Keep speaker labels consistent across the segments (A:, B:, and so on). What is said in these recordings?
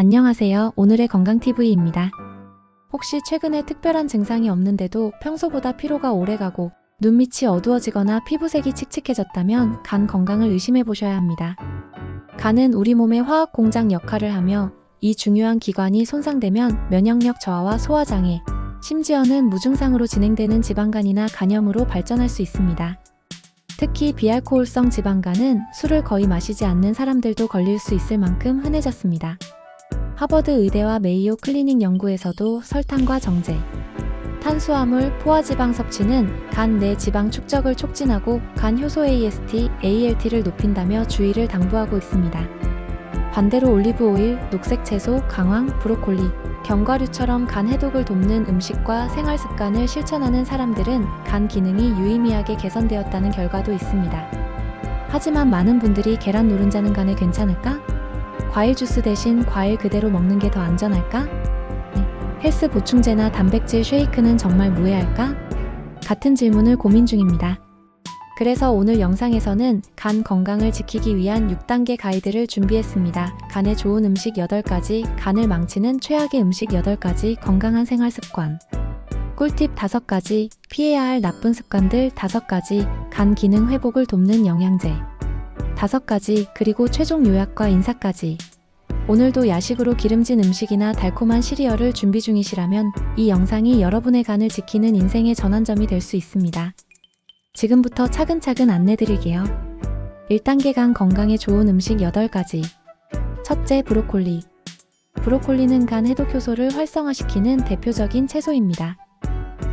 A: 안녕하세요. 오늘의 건강TV입니다. 혹시 최근에 특별한 증상이 없는데도 평소보다 피로가 오래 가고 눈밑이 어두워지거나 피부색이 칙칙해졌다면 간 건강을 의심해 보셔야 합니다. 간은 우리 몸의 화학 공장 역할을 하며 이 중요한 기관이 손상되면 면역력 저하와 소화장애, 심지어는 무증상으로 진행되는 지방간이나 간염으로 발전할 수 있습니다. 특히 비알코올성 지방간은 술을 거의 마시지 않는 사람들도 걸릴 수 있을 만큼 흔해졌습니다. 하버드 의대와 메이오 클리닉 연구에서도 설탕과 정제, 탄수화물, 포화지방 섭취는 간 내 지방 축적을 촉진하고 간 효소 AST, ALT를 높인다며 주의를 당부하고 있습니다. 반대로 올리브 오일, 녹색 채소, 강황, 브로콜리, 견과류처럼 간 해독을 돕는 음식과 생활 습관을 실천하는 사람들은 간 기능이 유의미하게 개선되었다는 결과도 있습니다. 하지만 많은 분들이 계란 노른자는 간에 괜찮을까? 과일 주스 대신 과일 그대로 먹는 게 더 안전할까? 네. 헬스 보충제나 단백질 쉐이크는 정말 무해할까? 같은 질문을 고민 중입니다. 그래서 오늘 영상에서는 간 건강을 지키기 위한 6단계 가이드를 준비했습니다. 간에 좋은 음식 8가지, 간을 망치는 최악의 음식 8가지, 건강한 생활 습관. 꿀팁 5가지, 피해야 할 나쁜 습관들 5가지, 간 기능 회복을 돕는 영양제. 5가지, 그리고 최종 요약과 인사까지. 오늘도 야식으로 기름진 음식이나 달콤한 시리얼을 준비 중이시라면 이 영상이 여러분의 간을 지키는 인생의 전환점이 될 수 있습니다. 지금부터 차근차근 안내드릴게요. 1단계 간 건강에 좋은 음식 8가지. 첫째, 브로콜리. 브로콜리는 간 해독 효소를 활성화시키는 대표적인 채소입니다.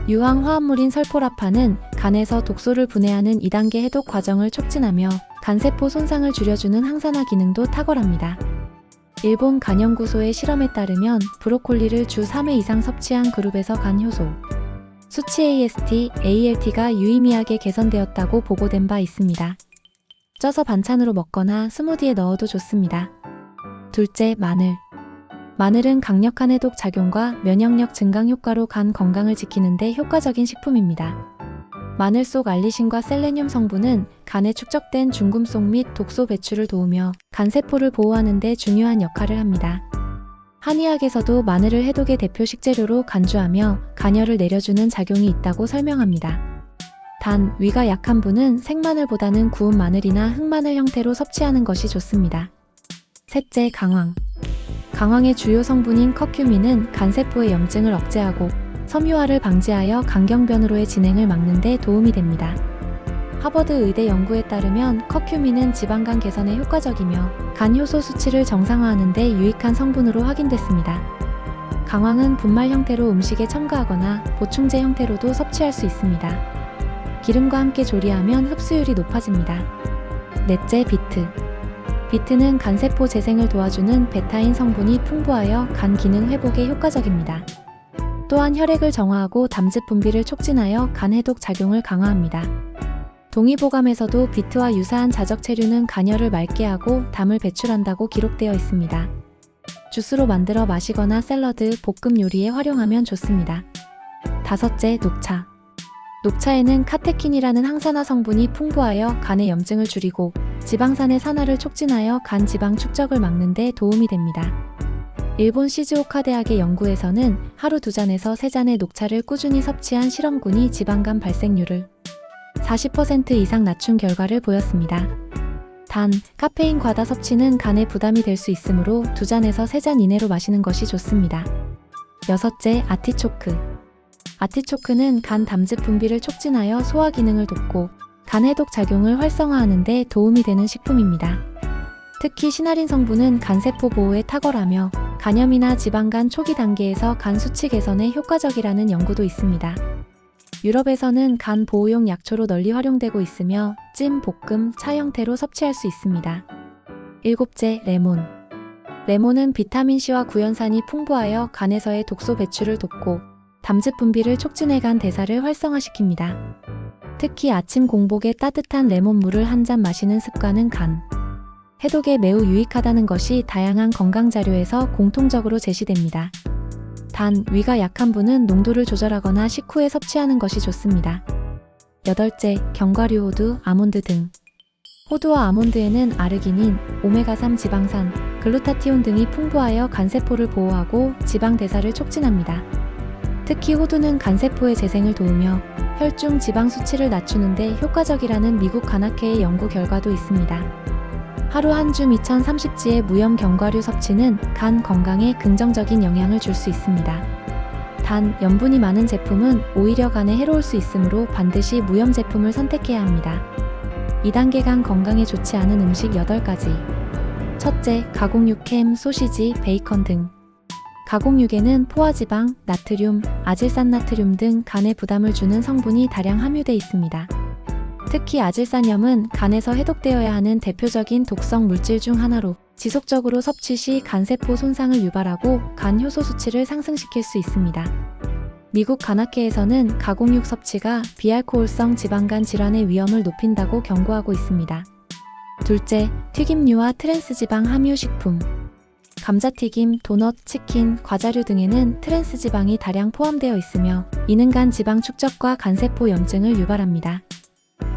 A: 유황 화합물인 설포라파는 간에서 독소를 분해하는 2단계 해독 과정을 촉진하며 간세포 손상을 줄여주는 항산화 기능도 탁월합니다. 일본 간연구소의 실험에 따르면 브로콜리를 주 3회 이상 섭취한 그룹에서 간 효소, 수치 AST, ALT가 유의미하게 개선되었다고 보고된 바 있습니다. 쪄서 반찬으로 먹거나 스무디에 넣어도 좋습니다. 둘째, 마늘. 마늘은 강력한 해독 작용과 면역력 증강 효과로 간 건강을 지키는데 효과적인 식품입니다. 마늘 속 알리신과 셀레늄 성분은 간에 축적된 중금속 및 독소 배출을 도우며 간세포를 보호하는 데 중요한 역할을 합니다. 한의학에서도 마늘을 해독의 대표 식재료로 간주하며 간열을 내려주는 작용이 있다고 설명합니다. 단, 위가 약한 분은 생마늘보다는 구운 마늘이나 흑마늘 형태로 섭취하는 것이 좋습니다. 셋째, 강황. 강황의 주요 성분인 커큐민은 간세포의 염증을 억제하고 섬유화를 방지하여 간경변으로의 진행을 막는 데 도움이 됩니다. 하버드 의대 연구에 따르면 커큐민은 지방간 개선에 효과적이며 간 효소 수치를 정상화하는 데 유익한 성분으로 확인됐습니다. 강황은 분말 형태로 음식에 첨가하거나 보충제 형태로도 섭취할 수 있습니다. 기름과 함께 조리하면 흡수율이 높아집니다. 넷째, 비트. 비트는 간세포 재생을 도와주는 베타인 성분이 풍부하여 간 기능 회복에 효과적입니다. 또한 혈액을 정화하고 담즙 분비를 촉진하여 간 해독 작용을 강화합니다. 동의보감에서도 비트와 유사한 자적 체류는 간열을 맑게 하고 담을 배출한다고 기록되어 있습니다. 주스로 만들어 마시거나 샐러드, 볶음 요리에 활용하면 좋습니다. 다섯째, 녹차. 녹차에는 카테킨이라는 항산화 성분이 풍부하여 간의 염증을 줄이고 지방산의 산화를 촉진하여 간 지방 축적을 막는 데 도움이 됩니다. 일본 시즈오카 대학의 연구에서는 하루 두 잔에서 세 잔의 녹차를 꾸준히 섭취한 실험군이 지방간 발생률을 40% 이상 낮춘 결과를 보였습니다. 단, 카페인 과다 섭취는 간에 부담이 될 수 있으므로 두 잔에서 세 잔 이내로 마시는 것이 좋습니다. 여섯째, 아티초크. 아티초크는 간 담즙 분비를 촉진하여 소화 기능을 돕고 간 해독 작용을 활성화하는 데 도움이 되는 식품입니다. 특히 시나린 성분은 간세포 보호에 탁월하며 간염이나 지방간 초기 단계에서 간 수치 개선에 효과적이라는 연구도 있습니다. 유럽에서는 간 보호용 약초로 널리 활용되고 있으며 찜, 볶음, 차 형태로 섭취할 수 있습니다. 일곱째, 레몬. 레몬은 비타민C와 구연산이 풍부하여 간에서의 독소 배출을 돕고 담즙 분비를 촉진해 간 대사를 활성화시킵니다. 특히 아침 공복에 따뜻한 레몬물을 한 잔 마시는 습관은 간, 해독에 매우 유익하다는 것이 다양한 건강 자료에서 공통적으로 제시됩니다. 단, 위가 약한 분은 농도를 조절하거나 식후에 섭취하는 것이 좋습니다. 여덟째, 견과류 호두, 아몬드 등. 호두와 아몬드에는 아르기닌, 오메가3 지방산, 글루타티온 등이 풍부하여 간세포를 보호하고 지방 대사를 촉진합니다. 특히 호두는 간세포의 재생을 도우며 혈중 지방 수치를 낮추는데 효과적이라는 미국 간학회의 연구 결과도 있습니다. 하루 한 줌 2030지의 무염 견과류 섭취는 간 건강에 긍정적인 영향을 줄 수 있습니다. 단, 염분이 많은 제품은 오히려 간에 해로울 수 있으므로 반드시 무염 제품을 선택해야 합니다. 2단계 간 건강에 좋지 않은 음식 8가지. 첫째, 가공육 햄, 소시지, 베이컨 등. 가공육에는 포화지방, 나트륨, 아질산나트륨 등 간에 부담을 주는 성분이 다량 함유돼 있습니다. 특히 아질산염은 간에서 해독되어야 하는 대표적인 독성 물질 중 하나로 지속적으로 섭취 시 간세포 손상을 유발하고 간 효소 수치를 상승시킬 수 있습니다. 미국 간학회에서는 가공육 섭취가 비알코올성 지방간 질환의 위험을 높인다고 경고하고 있습니다. 둘째, 튀김류와 트랜스지방 함유 식품. 감자튀김, 도넛, 치킨, 과자류 등에는 트랜스지방이 다량 포함되어 있으며 이는 간 지방 축적과 간세포 염증을 유발합니다.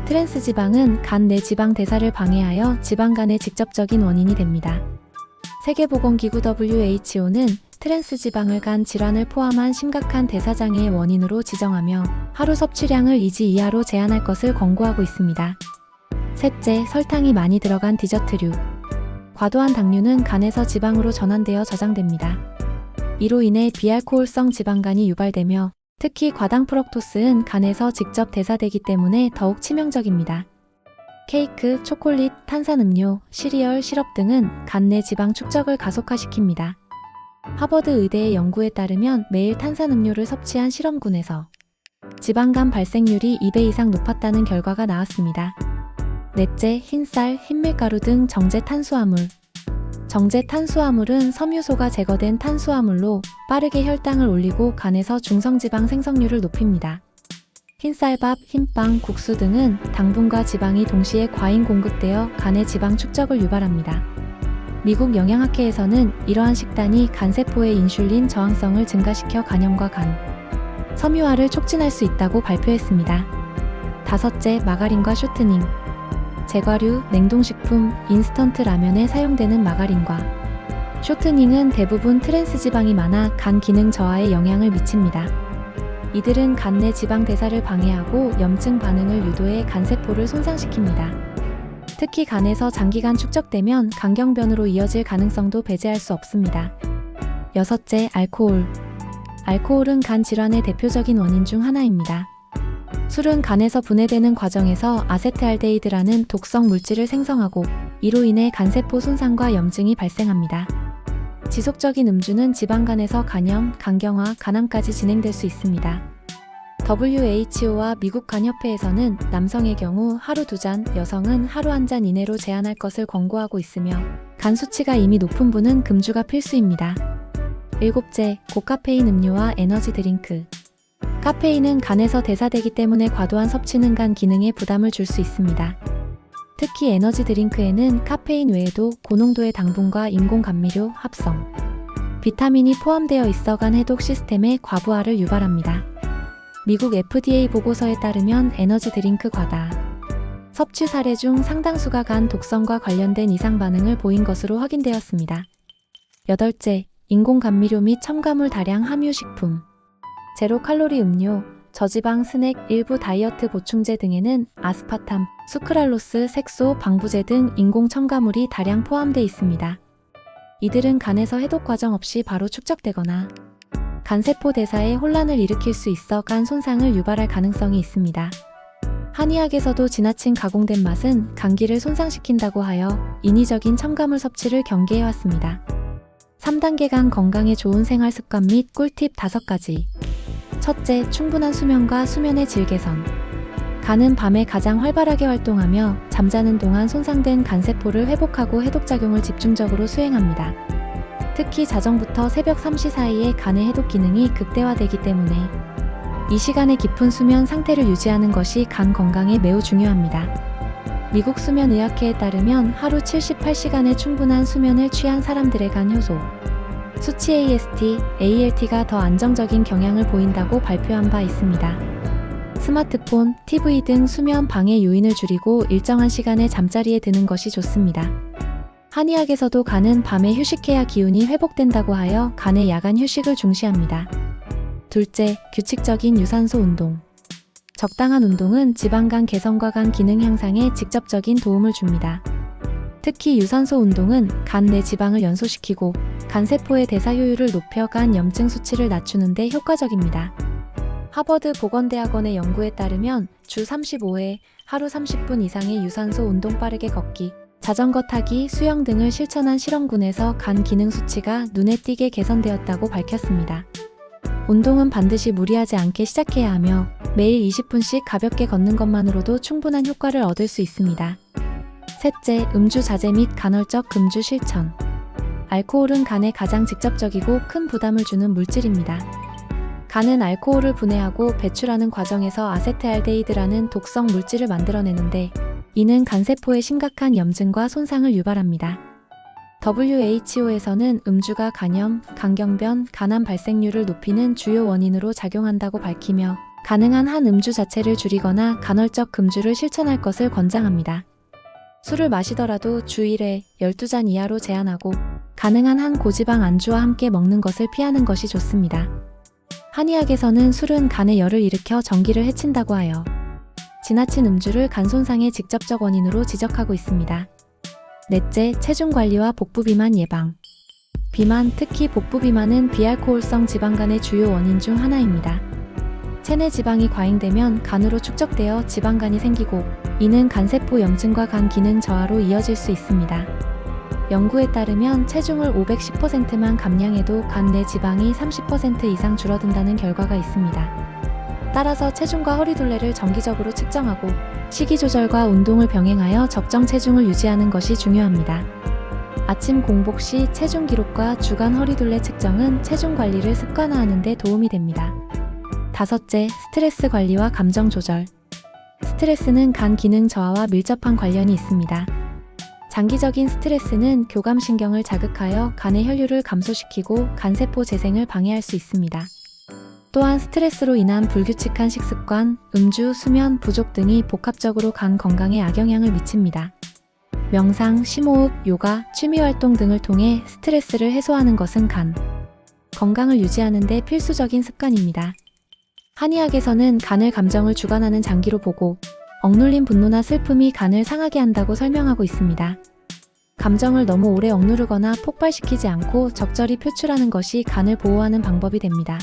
A: 트랜스 지방은 간 내 지방 대사를 방해하여 지방간의 직접적인 원인이 됩니다. 세계보건기구 WHO는 트랜스 지방을 간 질환을 포함한 심각한 대사장애의 원인으로 지정하며 하루 섭취량을 2지 이하로 제한할 것을 권고하고 있습니다. 셋째, 설탕이 많이 들어간 디저트류. 과도한 당류는 간에서 지방으로 전환되어 저장됩니다. 이로 인해 비알코올성 지방간이 유발되며 특히 과당 프럭토스는 간에서 직접 대사되기 때문에 더욱 치명적입니다. 케이크, 초콜릿, 탄산음료, 시리얼, 시럽 등은 간 내 지방 축적을 가속화시킵니다. 하버드 의대의 연구에 따르면 매일 탄산음료를 섭취한 실험군에서 지방간 발생률이 2배 이상 높았다는 결과가 나왔습니다. 넷째, 흰쌀, 흰밀가루 등 정제 탄수화물. 정제 탄수화물은 섬유소가 제거된 탄수화물로 빠르게 혈당을 올리고 간에서 중성지방 생성률을 높입니다. 흰쌀밥, 흰빵, 국수 등은 당분과 지방이 동시에 과잉 공급되어 간의 지방 축적을 유발합니다. 미국 영양학회에서는 이러한 식단이 간세포의 인슐린 저항성을 증가시켜 간염과 간, 섬유화를 촉진할 수 있다고 발표했습니다. 다섯째, 마가린과 쇼트닝. 제과류, 냉동식품, 인스턴트 라면에 사용되는 마가린과 쇼트닝은 대부분 트랜스지방이 많아 간 기능 저하에 영향을 미칩니다. 이들은 간 내 지방 대사를 방해하고 염증 반응을 유도해 간세포를 손상시킵니다. 특히 간에서 장기간 축적되면 간경변으로 이어질 가능성도 배제할 수 없습니다. 여섯째, 알코올. 알코올은 간 질환의 대표적인 원인 중 하나입니다. 술은 간에서 분해되는 과정에서 아세트알데히드라는 독성 물질을 생성하고 이로 인해 간세포 손상과 염증이 발생합니다. 지속적인 음주는 지방간에서 간염, 간경화, 간암까지 진행될 수 있습니다. WHO와 미국 간협회에서는 남성의 경우 하루 두 잔, 여성은 하루 한 잔 이내로 제한할 것을 권고하고 있으며 간 수치가 이미 높은 분은 금주가 필수입니다. 일곱째, 고카페인 음료와 에너지 드링크. 카페인은 간에서 대사되기 때문에 과도한 섭취는 간 기능에 부담을 줄 수 있습니다. 특히 에너지 드링크에는 카페인 외에도 고농도의 당분과 인공 감미료, 합성, 비타민이 포함되어 있어 간 해독 시스템의 과부하를 유발합니다. 미국 FDA 보고서에 따르면 에너지 드링크 과다 섭취 사례 중 상당수가 간 독성과 관련된 이상 반응을 보인 것으로 확인되었습니다. 여덟째, 인공 감미료 및 첨가물 다량 함유 식품. 제로 칼로리 음료, 저지방 스낵, 일부 다이어트 보충제 등에는 아스파탐, 수크랄로스, 색소, 방부제 등 인공 첨가물이 다량 포함되어 있습니다. 이들은 간에서 해독 과정 없이 바로 축적되거나 간세포 대사에 혼란을 일으킬 수 있어 간 손상을 유발할 가능성이 있습니다. 한의학에서도 지나친 가공된 맛은 감기를 손상시킨다고 하여 인위적인 첨가물 섭취를 경계해왔습니다. 3단계 간 건강에 좋은 생활 습관 및 꿀팁 5가지. 첫째, 충분한 수면과 수면의 질 개선. 간은 밤에 가장 활발하게 활동하며 잠자는 동안 손상된 간세포를 회복하고 해독작용을 집중적으로 수행합니다. 특히 자정부터 새벽 3시 사이에 간의 해독 기능이 극대화되기 때문에 이 시간에 깊은 수면 상태를 유지하는 것이 간 건강에 매우 중요합니다. 미국 수면의학회에 따르면 하루 78시간의 충분한 수면을 취한 사람들의 간 효소, 수치 AST, ALT가 더 안정적인 경향을 보인다고 발표한 바 있습니다. 스마트폰, TV 등 수면 방해 요인을 줄이고 일정한 시간에 잠자리에 드는 것이 좋습니다. 한의학에서도 간은 밤에 휴식해야 기운이 회복된다고 하여 간의 야간 휴식을 중시합니다. 둘째, 규칙적인 유산소 운동. 적당한 운동은 지방간 개선과 간 기능 향상에 직접적인 도움을 줍니다. 특히 유산소 운동은 간 내 지방을 연소시키고 간세포의 대사 효율을 높여 간 염증 수치를 낮추는 데 효과적입니다. 하버드 보건대학원의 연구에 따르면 주 35회 하루 30분 이상의 유산소 운동 빠르게 걷기, 자전거 타기, 수영 등을 실천한 실험군에서 간 기능 수치가 눈에 띄게 개선되었다고 밝혔습니다. 운동은 반드시 무리하지 않게 시작해야 하며 매일 20분씩 가볍게 걷는 것만으로도 충분한 효과를 얻을 수 있습니다. 셋째, 음주 자제 및 간헐적 금주 실천. 알코올은 간에 가장 직접적이고 큰 부담을 주는 물질입니다. 간은 알코올을 분해하고 배출하는 과정에서 아세트알데히드라는 독성 물질을 만들어내는데 이는 간세포에 심각한 염증과 손상을 유발합니다. WHO에서는 음주가 간염, 간경변, 간암 발생률을 높이는 주요 원인으로 작용한다고 밝히며 가능한 한 음주 자체를 줄이거나 간헐적 금주를 실천할 것을 권장합니다. 술을 마시더라도 주 1회 12잔 이하로 제한하고 가능한 한 고지방 안주와 함께 먹는 것을 피하는 것이 좋습니다. 한의학에서는 술은 간에 열을 일으켜 전기를 해친다고 하여 지나친 음주를 간 손상의 직접적 원인으로 지적하고 있습니다. 넷째, 체중 관리와 복부 비만 예방. 비만, 특히 복부 비만은 비알코올성 지방간의 주요 원인 중 하나입니다. 체내 지방이 과잉되면 간으로 축적되어 지방간이 생기고 이는 간세포 염증과 간 기능 저하로 이어질 수 있습니다. 연구에 따르면 체중을 510%만 감량해도 간 내 지방이 30% 이상 줄어든다는 결과가 있습니다. 따라서 체중과 허리둘레를 정기적으로 측정하고 식이 조절과 운동을 병행하여 적정 체중을 유지하는 것이 중요합니다. 아침 공복 시 체중 기록과 주간 허리둘레 측정은 체중 관리를 습관화하는 데 도움이 됩니다. 다섯째, 스트레스 관리와 감정 조절. 스트레스는 간 기능 저하와 밀접한 관련이 있습니다. 장기적인 스트레스는 교감신경을 자극하여 간의 혈류를 감소시키고 간세포 재생을 방해할 수 있습니다. 또한 스트레스로 인한 불규칙한 식습관, 음주, 수면 부족 등이 복합적으로 간 건강에 악영향을 미칩니다. 명상, 심호흡, 요가, 취미활동 등을 통해 스트레스를 해소하는 것은 간 건강을 유지하는 데 필수적인 습관입니다. 한의학에서는 간을 감정을 주관하는 장기로 보고 억눌린 분노나 슬픔이 간을 상하게 한다고 설명하고 있습니다. 감정을 너무 오래 억누르거나 폭발시키지 않고 적절히 표출하는 것이 간을 보호하는 방법이 됩니다.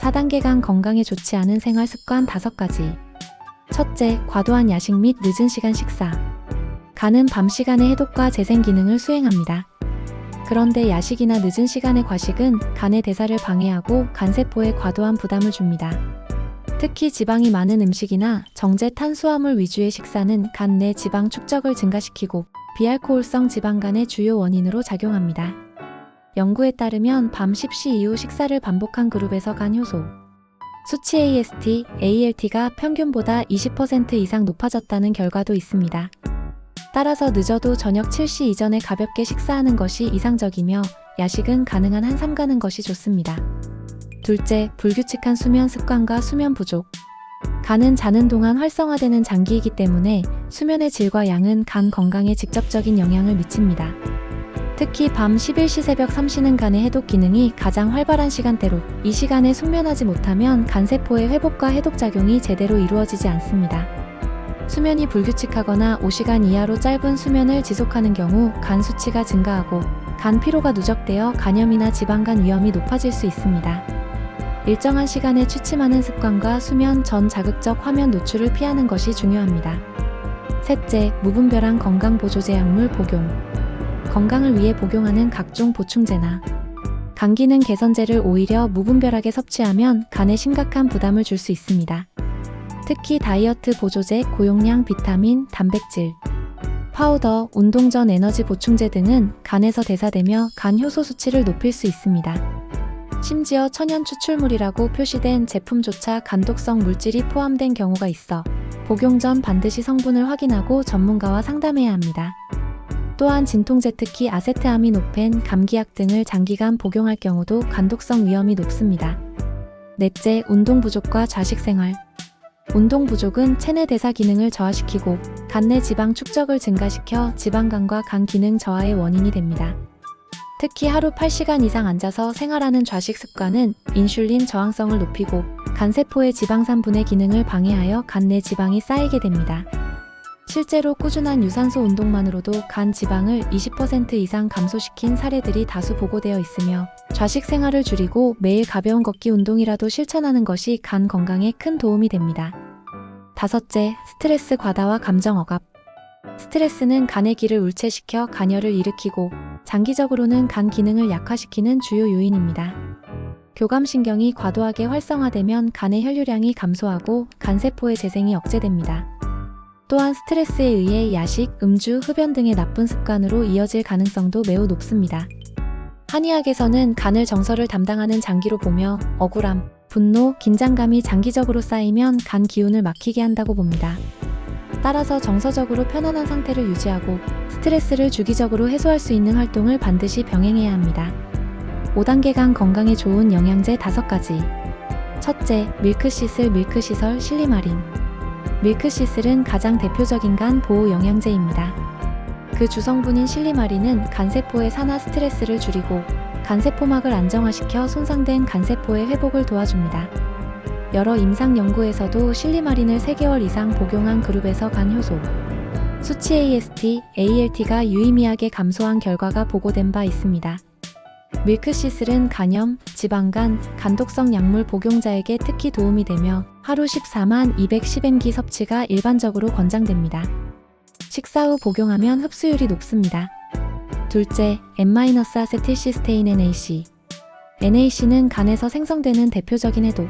A: 4단계 간 건강에 좋지 않은 생활 습관 5가지. 첫째, 과도한 야식 및 늦은 시간 식사. 간은 밤 시간에 해독과 재생 기능을 수행합니다. 그런데 야식이나 늦은 시간의 과식은 간의 대사를 방해하고 간세포에 과도한 부담을 줍니다. 특히 지방이 많은 음식이나 정제 탄수화물 위주의 식사는 간 내 지방 축적을 증가시키고 비알코올성 지방간의 주요 원인으로 작용합니다. 연구에 따르면 밤 10시 이후 식사를 반복한 그룹에서 간 효소, 수치 AST, ALT가 평균보다 20% 이상 높아졌다는 결과도 있습니다. 따라서 늦어도 저녁 7시 이전에 가볍게 식사하는 것이 이상적이며 야식은 가능한 한 삼 가는 것이 좋습니다. 둘째, 불규칙한 수면 습관과 수면 부족. 간은 자는 동안 활성화되는 장기이기 때문에 수면의 질과 양은 간 건강에 직접적인 영향을 미칩니다. 특히 밤 11시 새벽 3시는 간의 해독 기능이 가장 활발한 시간대로 이 시간에 숙면하지 못하면 간세포의 회복과 해독 작용이 제대로 이루어지지 않습니다. 수면이 불규칙하거나 5시간 이하로 짧은 수면을 지속하는 경우 간 수치가 증가하고 간 피로가 누적되어 간염이나 지방간 위험이 높아질 수 있습니다. 일정한 시간에 취침하는 습관과 수면 전 자극적 화면 노출을 피하는 것이 중요합니다. 셋째, 무분별한 건강보조제 약물 복용. 건강을 위해 복용하는 각종 보충제나 간 기능 개선제를 오히려 무분별하게 섭취하면 간에 심각한 부담을 줄 수 있습니다. 특히 다이어트 보조제, 고용량 비타민, 단백질, 파우더, 운동 전 에너지 보충제 등은 간에서 대사되며 간 효소 수치를 높일 수 있습니다. 심지어 천연 추출물이라고 표시된 제품조차 간독성 물질이 포함된 경우가 있어 복용 전 반드시 성분을 확인하고 전문가와 상담해야 합니다. 또한 진통제 특히 아세트아미노펜, 감기약 등을 장기간 복용할 경우도 간독성 위험이 높습니다. 넷째, 운동 부족과 좌식 생활. 운동 부족은 체내 대사 기능을 저하시키고 간내 지방 축적을 증가시켜 지방간과 간 기능 저하의 원인이 됩니다. 특히 하루 8시간 이상 앉아서 생활하는 좌식 습관은 인슐린 저항성을 높이고 간세포의 지방산 분해 기능을 방해하여 간내 지방이 쌓이게 됩니다. 실제로 꾸준한 유산소 운동만으로도 간 지방을 20% 이상 감소시킨 사례들이 다수 보고되어 있으며 좌식 생활을 줄이고 매일 가벼운 걷기 운동이라도 실천하는 것이 간 건강에 큰 도움이 됩니다. 다섯째, 스트레스 과다와 감정 억압. 스트레스는 간의 기를 울체시켜 간열을 일으키고 장기적으로는 간 기능을 약화시키는 주요 요인입니다. 교감신경이 과도하게 활성화되면 간의 혈류량이 감소하고 간세포의 재생이 억제됩니다. 또한 스트레스에 의해 야식, 음주, 흡연 등의 나쁜 습관으로 이어질 가능성도 매우 높습니다. 한의학에서는 간을 정서를 담당하는 장기로 보며 억울함, 분노, 긴장감이 장기적으로 쌓이면 간 기운을 막히게 한다고 봅니다. 따라서 정서적으로 편안한 상태를 유지하고 스트레스를 주기적으로 해소할 수 있는 활동을 반드시 병행해야 합니다. 5단계 간 건강에 좋은 영양제 5가지. 첫째, 밀크시슬 밀크시설 실리마린. 밀크시슬은 가장 대표적인 간 보호 영양제입니다. 그 주성분인 실리마린은 간세포의 산화 스트레스를 줄이고 간세포막을 안정화시켜 손상된 간세포의 회복을 도와줍니다. 여러 임상 연구에서도 실리마린을 3개월 이상 복용한 그룹에서 간 효소, 수치 AST, ALT가 유의미하게 감소한 결과가 보고된 바 있습니다. 밀크시슬은 간염, 지방간, 간독성 약물 복용자에게 특히 도움이 되며 하루 14만 210mg 섭취가 일반적으로 권장됩니다. 식사 후 복용하면 흡수율이 높습니다. 둘째, N-아세틸시스테인 NAC. NAC는 간에서 생성되는 대표적인 해독.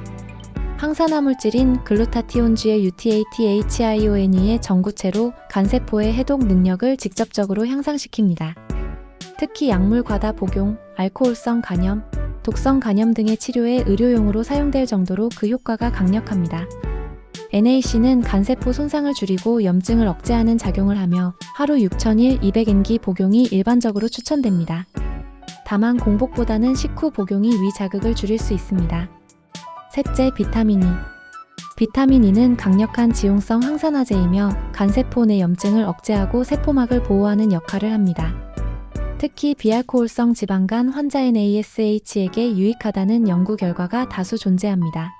A: 항산화 물질인 글루타티온주의 UTATHIONE의 전구체로 간세포의 해독 능력을 직접적으로 향상시킵니다. 특히 약물 과다 복용, 알코올성 간염, 독성 간염 등의 치료에 의료용으로 사용될 정도로 그 효과가 강력합니다. NAC는 간세포 손상을 줄이고 염증을 억제하는 작용을 하며 하루 6,000일 200mg 복용이 일반적으로 추천됩니다. 다만 공복보다는 식후 복용이 위 자극을 줄일 수 있습니다. 셋째, 비타민 E. 비타민 E는 강력한 지용성 항산화제이며 간세포 내 염증을 억제하고 세포막을 보호하는 역할을 합니다. 특히 비알코올성 지방간 환자 NASH에게 유익하다는 연구 결과가 다수 존재합니다.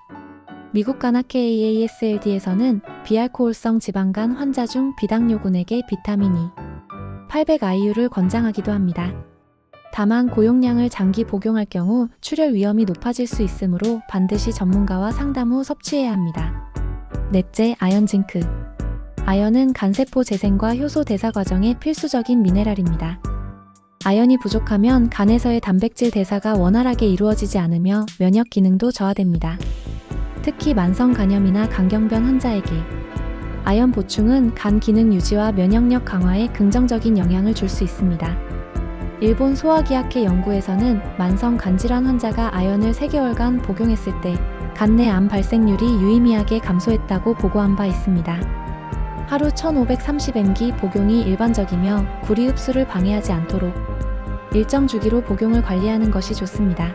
A: 미국 간학회 AASLD에서는 비알코올성 지방간 환자 중 비당뇨군에게 비타민 E, 800IU를 권장하기도 합니다. 다만 고용량을 장기 복용할 경우 출혈 위험이 높아질 수 있으므로 반드시 전문가와 상담 후 섭취해야 합니다. 넷째, 아연 징크. 아연은 간세포 재생과 효소 대사 과정의 필수적인 미네랄입니다. 아연이 부족하면 간에서의 단백질 대사가 원활하게 이루어지지 않으며 면역 기능도 저하됩니다. 특히 만성 간염이나 간경변 환자에게 아연 보충은 간 기능 유지와 면역력 강화에 긍정적인 영향을 줄 수 있습니다. 일본 소화기학회 연구에서는 만성 간질환 환자가 아연을 3개월간 복용했을 때 간내 암 발생률이 유의미하게 감소했다고 보고한 바 있습니다. 하루 1530mg 복용이 일반적이며 구리 흡수를 방해하지 않도록 일정 주기로 복용을 관리하는 것이 좋습니다.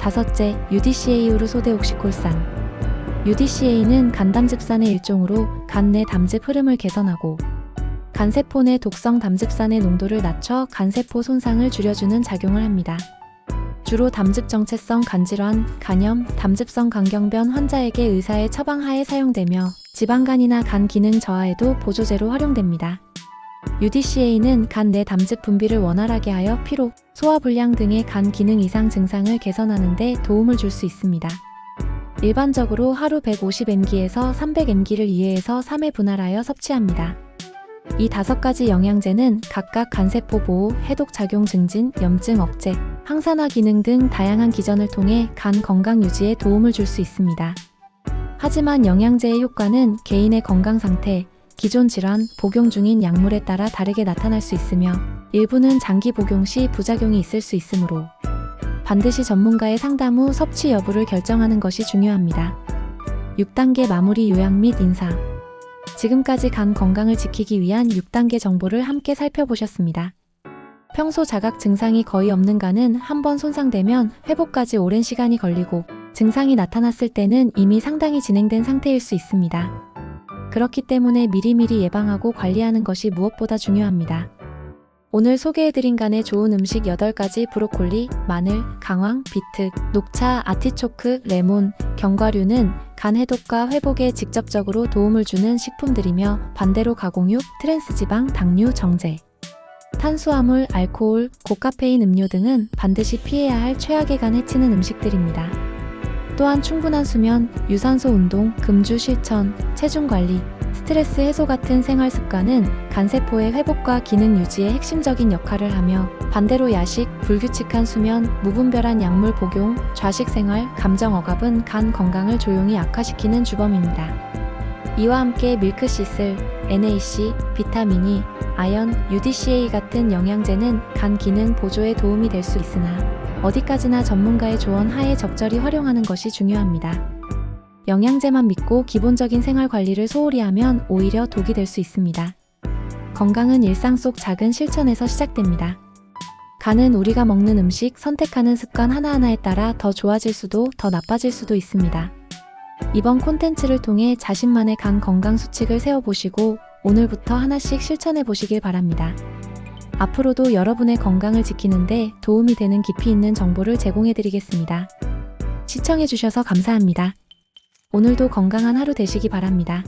A: 다섯째, UDCA 우르 소데옥시콜산. UDCA는 간담즙산의 일종으로 간 내 담즙 흐름을 개선하고 간세포 내 독성 담즙산의 농도를 낮춰 간세포 손상을 줄여주는 작용을 합니다. 주로 담즙 정체성 간질환, 간염, 담즙성 간경변 환자에게 의사의 처방하에 사용되며 지방간이나 간 기능 저하에도 보조제로 활용됩니다. UDCA는 간 내 담즙 분비를 원활하게 하여 피로, 소화 불량 등의 간 기능 이상 증상을 개선하는 데 도움을 줄 수 있습니다. 일반적으로 하루 150mg에서 300mg를 2회에서 3회 분할하여 섭취합니다. 이 다섯 가지 영양제는 각각 간세포 보호, 해독 작용 증진, 염증 억제, 항산화 기능 등 다양한 기전을 통해 간 건강 유지에 도움을 줄 수 있습니다. 하지만 영양제의 효과는 개인의 건강 상태, 기존 질환, 복용 중인 약물에 따라 다르게 나타날 수 있으며 일부는 장기 복용 시 부작용이 있을 수 있으므로 반드시 전문가의 상담 후 섭취 여부를 결정하는 것이 중요합니다. 6단계 마무리 요약 및 인사. 지금까지 간 건강을 지키기 위한 6단계 정보를 함께 살펴보셨습니다. 평소 자각 증상이 거의 없는 간은 한 번 손상되면 회복까지 오랜 시간이 걸리고 증상이 나타났을 때는 이미 상당히 진행된 상태일 수 있습니다. 그렇기 때문에 미리미리 예방하고 관리하는 것이 무엇보다 중요합니다. 오늘 소개해드린 간에 좋은 음식 8가지 브로콜리, 마늘, 강황, 비트, 녹차, 아티초크, 레몬, 견과류는 간 해독과 회복에 직접적으로 도움을 주는 식품들이며 반대로 가공육, 트랜스지방, 당류, 정제, 탄수화물, 알코올, 고카페인 음료 등은 반드시 피해야 할 최악의 간 해치는 음식들입니다. 또한 충분한 수면, 유산소 운동, 금주 실천, 체중 관리, 스트레스 해소 같은 생활 습관은 간세포의 회복과 기능 유지에 핵심적인 역할을 하며 반대로 야식, 불규칙한 수면, 무분별한 약물 복용, 좌식 생활, 감정 억압은 간 건강을 조용히 악화시키는 주범입니다. 이와 함께 밀크시슬, NAC, 비타민이, 아연, UDCA 같은 영양제는 간 기능 보조에 도움이 될 수 있으나 어디까지나 전문가의 조언 하에 적절히 활용하는 것이 중요합니다. 영양제만 믿고 기본적인 생활 관리를 소홀히 하면 오히려 독이 될 수 있습니다. 건강은 일상 속 작은 실천에서 시작됩니다. 간은 우리가 먹는 음식, 선택하는 습관 하나하나에 따라 더 좋아질 수도 더 나빠질 수도 있습니다. 이번 콘텐츠를 통해 자신만의 간 건강 수칙을 세워보시고 오늘부터 하나씩 실천해 보시길 바랍니다. 앞으로도 여러분의 건강을 지키는데 도움이 되는 깊이 있는 정보를 제공해 드리겠습니다. 시청해 주셔서 감사합니다. 오늘도 건강한 하루 되시기 바랍니다.